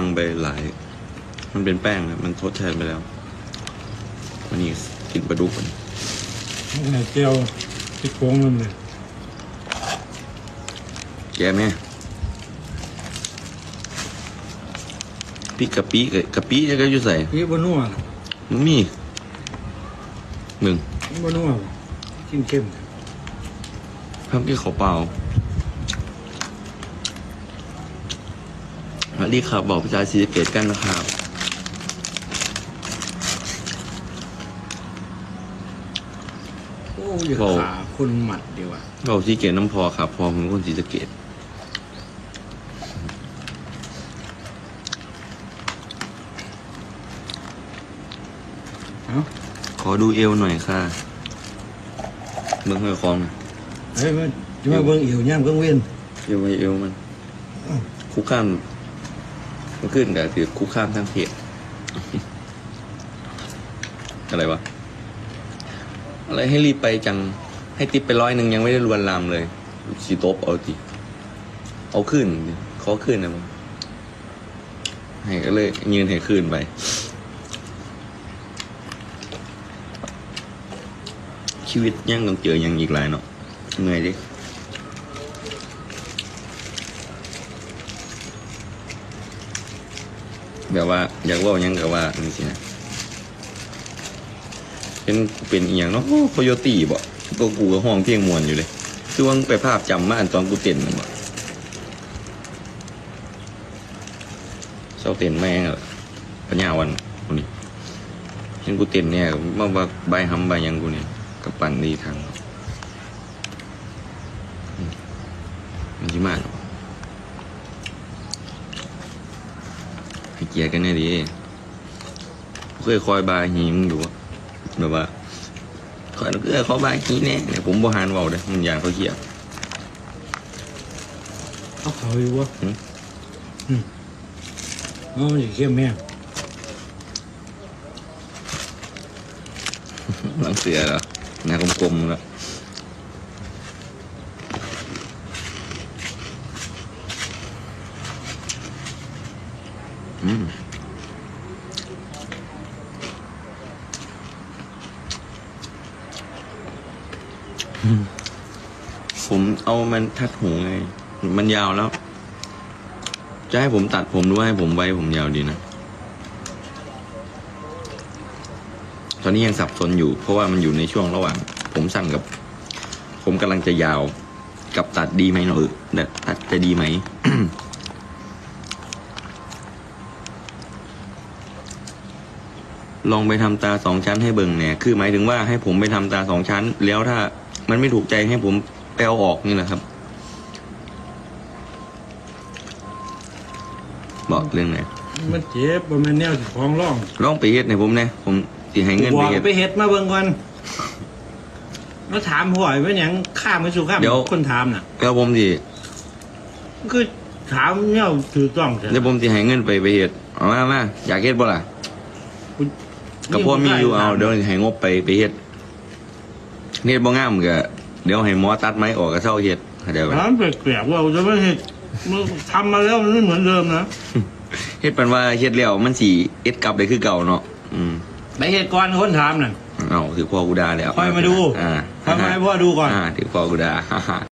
ปังไปหลาย มันเป็นแป้งนะมันทดแทนไปแล้ว วันนี้กินปลาดุกก่อนนี่เจียวที่โค้งมันเลยแกแม่พี่กะปิกับกะปิจะก็อยู่ใส่พี่บนัวมันมีหนึ่งบนัวกินเข้มพักที่เขาวเปล่า สวัสดีครับบอกประชาชีเกตกันนะครับโอ้ยขาคนหมัดดีว่ะบอกชีเกตน้ำพอครับ พอผมเป็นคนศรีสะเกตเอ้าขอดูเอวหน่อยค่ะเบิ้งห้อยคองหน่อยเฮ้ยมันจะมาเบิ่งเอี่ยวย่ามเบิ่งเวียนเอวไว้เอวมัน คุกข้ามมัน ขึ้นกับถือคุกข้ามทางเพจอะไรวะ อะไรให้รีบไปจัง ให้ติปไปร้อยหนึ่งยังไม่ได้รวนลามเลยสีโต๊บเอาจิเอาขึ้นขอขึ้นนะมึงให้ก็เลยยืนให้ขึ้นไป ชีวิตยังต้องเจอยังอีกหลายเนาะเหนื่อยดิ แบบว่า อยากว่าหยังกับว่านี่สินะเป็นเป็นอีหยังเนาะโคโยตี้บ่ตัวกูก็ห้องเพียงมวนอยู่เลยคือว่าไปภาพจำมาอันตอนกูเต้นน่ะบ่เศร้าเต้นแม่งอะปัญญาวันคนนี้เห็นกูเต้นเนี่ยมาว่าใบหำใบยังกูเนี่ยกับปั่นดีทางมันจิมาก ให้เกียรติกันแน่ดีเคยคอยบายหีมึงอยู่อะแบบว่าคอยเออขอบายหีแน่เนี่ยผมบหานเบาเลยมันอยากเขาเกียรติเอาเขาอยู่วะหืมอืมเอามันจะเข้มแม่งหลังเสือเหรอหน้ากลมๆแล้ว ผมเอามันทัดหูไง มันยาวแล้ว จะให้ผมตัดผมหรือว่าให้ผมไว้ผมยาวดีนะ ตอนนี้ยังสับสนอยู่ เพราะว่ามันอยู่ในช่วงระหว่าง ผมสั้นกับ ผมกำลังจะยาว กับตัดดีไหมเนอะตัดจะดีไหม ลองไปทำตาสองชั้นให้เบิ่งเนี่ยคือหมายถึงว่าให้ผมไปทำตาสองชั้น แล้วถ้ามันไม่ถูกใจให้ผมไปเอาออกนี่แหละครับ บอกเรื่องไหนมันเจ็บบ่แม่นแนวสิของร่องลองไปเฮ็ดให้ผมเนี่ยผมสิให้เงินบไปอกเฮ็ดไปเฮ็ดมาเบิ่งก่อนมาถามพ่อยว่าหยังข้ามไม่สู่ข้ามเดี๋ยวคนถามน่ะแล้วผมสิคือถามเนี่ยถูกต้องใช่เดี๋ยวผมสิให้เงินไปไปเฮ็ดเอามามาอยากเฮ็ดบ่ล่ะ คุณก็พอมีอยู่เอาเดี๋ยวให้งบไปไปเฮ็ดเฮ็ดบ่งามก็เดี๋ยวให้หมอตัดไม้ออกก็เท่าเฮ็ดเข้าใจบ่ถามแปลกๆว่าจะไม่เฮ็ดมันทำมาแล้วมันไม่เหมือนเดิมนะเฮ็ดปันว่าเฮ็ดแล้วมันสิเอ็ดกลับได้คือเก่าเนาะอืมไปเฮ็ดก่อนคนถามน่ะเอาถือพ่อกูด่าแล้วค่อยมาดูอ่าทำไมพ่อดูก่อนอ่าถือพ่อกูด่า